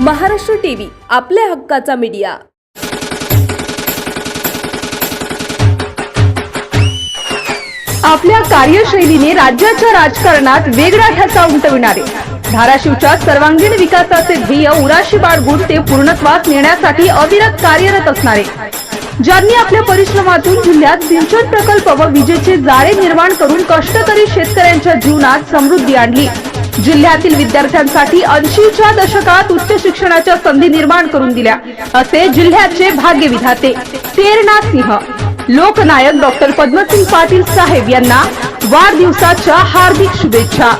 Maharashtra TV आपल्या हक्काचा media. आपल्या कार्यशैलीने राज्याच्या राजकारणात वेगळा ठसा उमटविणारे. धाराशिवच्या सर्वांगीण विकासाचे ध्येय उराशी बाळगून ते पूर्णत्वास नेण्यासाठी अविरत कार्यरत असणारे. ज्यांनी आपल्या परिश्रमातून जिल्ह्यात सिंचन प्रकल्प व विजेचे जाळे निर्माण करून कष्टकरी शेतकऱ्यांच्या जीवनात समृद्धी आणली. जिल्ह्यातील विद्यार्थ्यांसाठी ऐंशीच्या दशकात उच्च शिक्षणाच्या संधी निर्माण करून दिल्या. असे जिल्ह्याचे भाग्य विधाते तेरणा सिंह. लोकनायक डॉक्टर पद्मसिंग पाटील साहेब यांना वाढदिवसाच्या हार्दिक शुभेच्छा.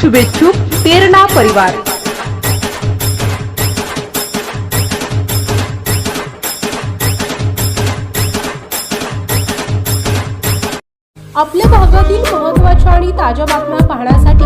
शुभेच्छुक तेरणा परिवार. आपल्या भागातील महत्त्वाच्या आणि ताज्या बातम्या पाहण्यासाठी